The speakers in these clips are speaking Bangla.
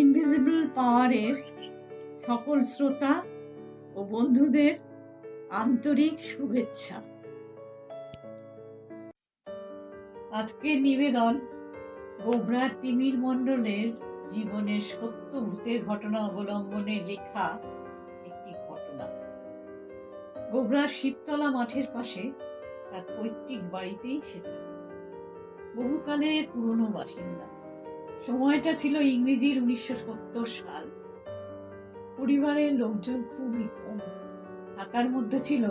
ইনভিজিবল পাওয়ারের সকল শ্রোতা ও বন্ধুদের আন্তরিক শুভেচ্ছা। আজকে নিবেদন গোবরার তিমির মণ্ডলের জীবনের সত্য ভূতের ঘটনা অবলম্বনে লেখা একটি ঘটনা। গোবরার শিবতলা মাঠের পাশে তার পৈতৃক বাড়িতেই সে থাকে। বহুকালের পুরনো বাসিন্দা। সময়টা ছিল ইংরেজির উনিশশো সত্তর সাল। পরিবারের লোকজন খুবই কম। থাকার মধ্যে ছিল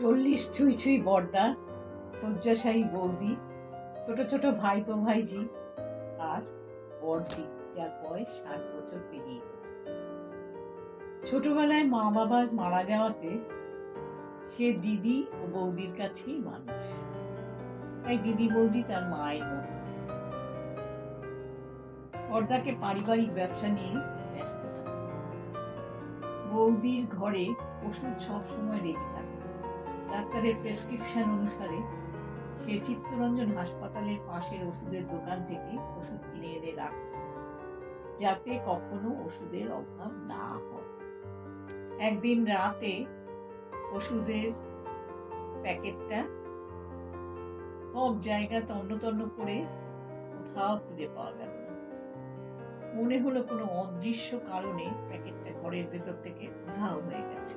চল্লিশ ছুঁই ছুঁই বর্দা শয্যাশায়ী বৌদি, ছোট ছোট ভাইপো ভাইজি আর বড়দি যার বয়স ষাট বছর পেরিয়ে গেছে। ছোটবেলায় মা বাবা মারা যাওয়াতে সে দিদি ও বৌদির কাছেই মানুষ। তাই দিদি বৌদি তার মায়ের মতো। বর্দাকে পারিবারিক ব্যবসা নিয়ে ব্যস্ত বৌদির ঘরে ওষুধ সবসময় রেখে থাকত। ডাক্তারের প্রেসক্রিপশন অনুসারে সে চিত্তরঞ্জন হাসপাতালের পাশের ওষুধের দোকান থেকে ওষুধ কিনে এনে রাখত, যাতে কখনো ওষুধের অভাব না হয়। একদিন রাতে ওষুধের প্যাকেটটা সব জায়গা তন্ন তন্ন করে কোথাও খুঁজে পাওয়া গেল মনে হলো কোনো অদৃশ্য কারণে প্যাকেটটা ঘরের ভেতর থেকে উধাও হয়ে গেছে।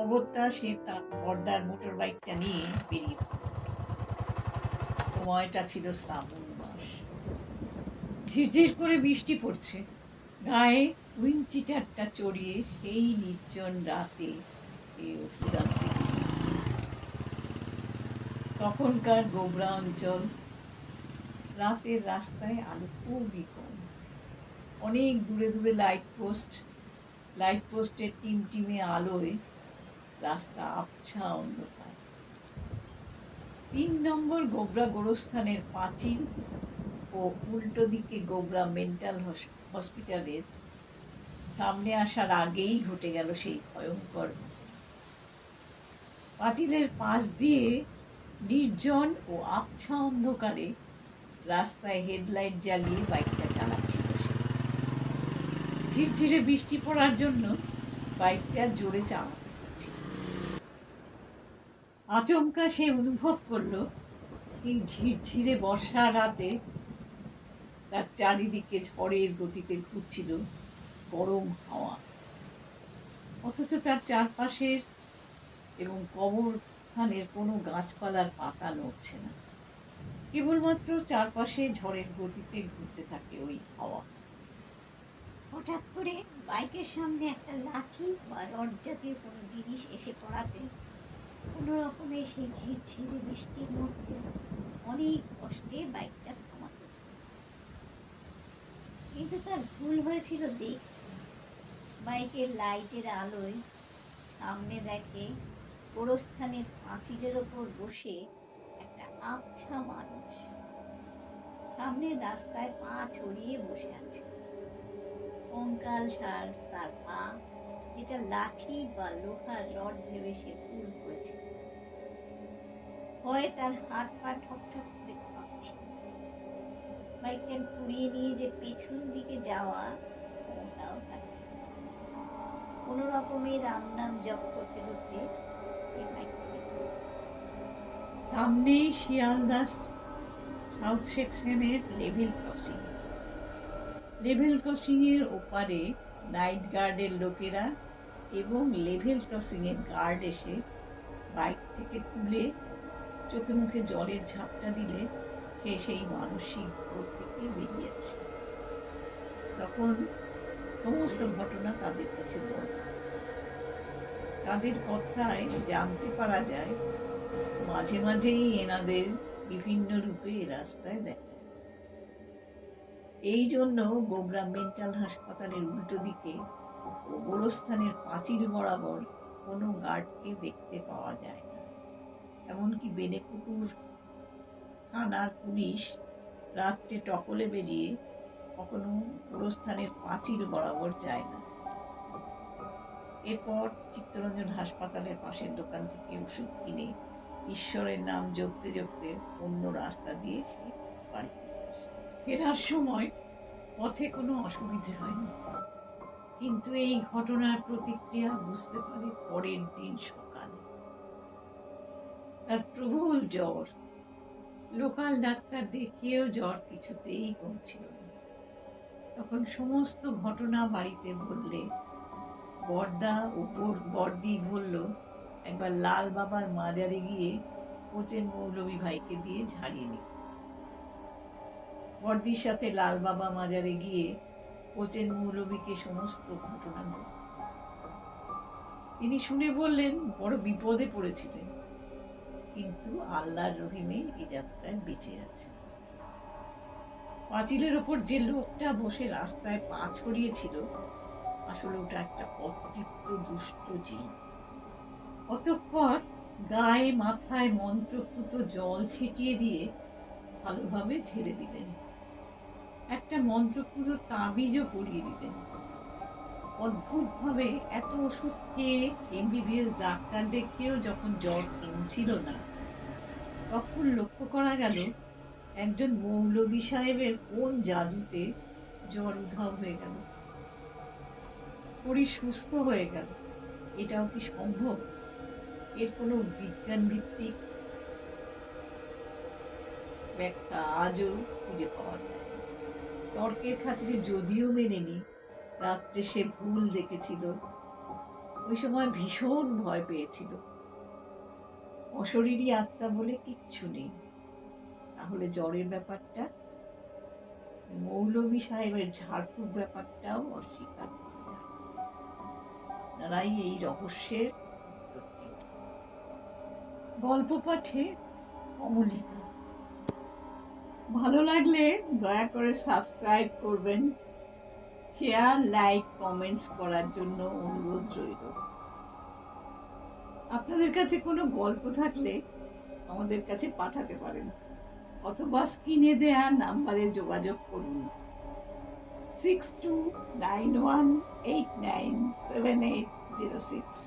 অগত্যা সে তার পর্দার মোটর বাইকটা নিয়ে বেরিয়ে সময়টা ছিল শ্রাবণ মাস। ঝিরঝির করে বৃষ্টি পড়ছে। গায়ে উইঞ্চিটারটা চড়িয়ে সেই নির্জন রাতে তখনকার গোবরা অঞ্চল রাতের রাস্তায় আলো খুবই কম। অনেক দূরে দূরে লাইট পোস্ট লাইট পোস্টের টিম টিমে আলোয় রাস্তা আবছা অন্ধকার। তিন নম্বর গোবরা গোরস্থানের পাঁচিল ও উল্টো দিকে গোবরা মেন্টাল হসপিটালের সামনে আসার আগেই ঘটে গেল সেই ভয়ঙ্কর পাঁচিলের পাশ দিয়ে নির্জন ও আবছা অন্ধকারে রাস্তায় হেডলাইট জ্বালিয়ে বাইকটা চালাচ্ছিল ঝিরঝিরে বৃষ্টি পড়ার জন্য বাইকটা জোরে চালাতে আচমকা সে অনুভব করল, এই ঝিরঝিরে বর্ষা রাতে তার চারিদিকে ঝড়ের গতিতে ঘুরছিল গরম হাওয়া। অথচ তার চারপাশের এবং কবরস্থানের কোনো গাছপালার পাতা নড়ছে না। কেবলমাত্র চারপাশে ঝড়ের গতিতে ঘুরতে থাকে ওই হাওয়া। হঠাৎ করে বাইকের সামনে একটা লাঠি বা রড জাতীয় কোনো জিনিস এসে পড়াতে কোনো রকমে সেই ঝিরঝিরে বৃষ্টির মধ্যে অনেক কষ্টে বাইকটা থামাতে কিন্তু তার ভুল হয়েছিল দেখ বাইকের লাইটের আলোয় সামনে দেখে গোরস্থানের পাঁচিলের ওপর বসে আবছা মানুষ। সামনের রাস্তায় পা ছড়িয়ে বসে আছে। কঙ্কাল সার তার পা, যেটা লাঠি বা লোহার রড ভেবে সে ভুল করেছে। হয় তার হাত পা ঠক ঠক করে কাঁপছে। বাইকটা ঘুরিয়ে নিয়ে যে পেছন দিকে যাওয়া ওটাও কাটছে কোনো রকমে রাম নাম জপ করতে করতে এই বাইকটাকে ঘুরে সামনেই শিয়ালদাস সাউথ সেকশনের লেভেল ক্রসিং। লেভেল ক্রসিংয়ের ওপারে নাইট গার্ডের লোকেরা এবং লেভেল ক্রসিংয়ের গার্ড এসে বাইক থেকে তুলে চোখে মুখে জলের ঝাপটা দিলে সে সেই মানসিক ভোগ থেকে বেরিয়ে আসে। তখন সমস্ত ঘটনা তাদের কাছে বলে তাদের কথায় জানতে পারা যায় মাঝে মাঝেই এনাদের বিভিন্ন রূপে রাস্তায় দেখা। এই জন্য গোবরা মেন্টাল হাসপাতালের উল্টো দিকে গোরস্থানের পাঁচিল বরাবর কোনো গার্ডকে দেখতে পাওয়া যায় না। এমনকি বেনেকুকুর থানার পুলিশ রাত্রে টকলে বেরিয়ে কখনো গোরস্থানের পাঁচিল বরাবর যায় না। এরপর চিত্তরঞ্জন হাসপাতালের পাশের দোকান থেকে ওষুধ কিনে ঈশ্বরের নাম জপতে জপতে অন্য রাস্তা দিয়ে সে বাড়ি ফেরার সময় পথে কোনো অসুবিধে হয়নি। কিন্তু এই ঘটনার প্রতিক্রিয়া বুঝতে পারে পরের দিন সকালে। তার প্রবল জ্বর। লোকাল ডাক্তার দেখিয়েও জ্বর কিছুতেই কমছিল না। তখন সমস্ত ঘটনা বাড়িতে বললে, বর্দা ও বর্দি বলল একবার লাল বাবার মাজারে গিয়ে কোচেন মৌলভী ভাইকে দিয়ে ঝাড়িয়ে নিত বর্দির সাথে লাল বাবা মাজারে গিয়ে কোচেন মৌলভীকে সমস্ত ঘটনা বলল। তিনি শুনে বললেন, বড় বিপদে পড়েছিলেন। কিন্তু আল্লাহর রহিমে এই যাত্রায় বেঁচে আছে। পাঁচিলের ওপর যে লোকটা বসে রাস্তায় পা ছড়িয়েছিল, আসলে ওটা একটা অতৃপ্ত দুষ্ট জিন। অতঃপর গায়ে মাথায় মন্ত্রপুত জল ছিটিয়ে দিয়ে ভালোভাবে ঝেড়ে দিলেন। একটা মন্ত্রপুত তাবিজও পরিয়ে দিলেন। অদ্ভুতভাবে এত ওষুধ খেয়ে এমবিবিএস ডাক্তার দেখিয়েও যখন জ্বর কমছিল না, তখন লক্ষ্য করা গেল একজন মৌলবী সাহেবের কোন জাদুতে জ্বর উধাও হয়ে গেল। শরীর সুস্থ হয়ে গেল। এটাও কি সম্ভব? এর কোনো বিজ্ঞান ভিত্তিক ব্যাখ্যা আজও খুঁজে পাওয়া যায় তর্কের খাতিরে যদিও মেনে নি, রাত্রে সে ভুল দেখেছিল। ওই সময় ভীষণ ভয় পেয়েছিল। অশরীরী আত্মা বলে কিচ্ছু নেই। তাহলে জ্বরের ব্যাপারটা? মৌলভী সাহেবের ঝাড়ফুঁক ব্যাপারটাও অস্বীকার করা এই রহস্যের গল্প পাঠে অমলিকা। ভালো লাগলে দয়া করে সাবস্ক্রাইব করবেন শেয়ার লাইক কমেন্টস করার জন্য অনুরোধ রইল। আপনাদের কাছে কোনো গল্প থাকলে আমাদের কাছে পাঠাতে পারেন, অথবা স্ক্রিনে দেয়া নাম্বারে যোগাযোগ করুন। Six two nine one eight nine seven eight zero six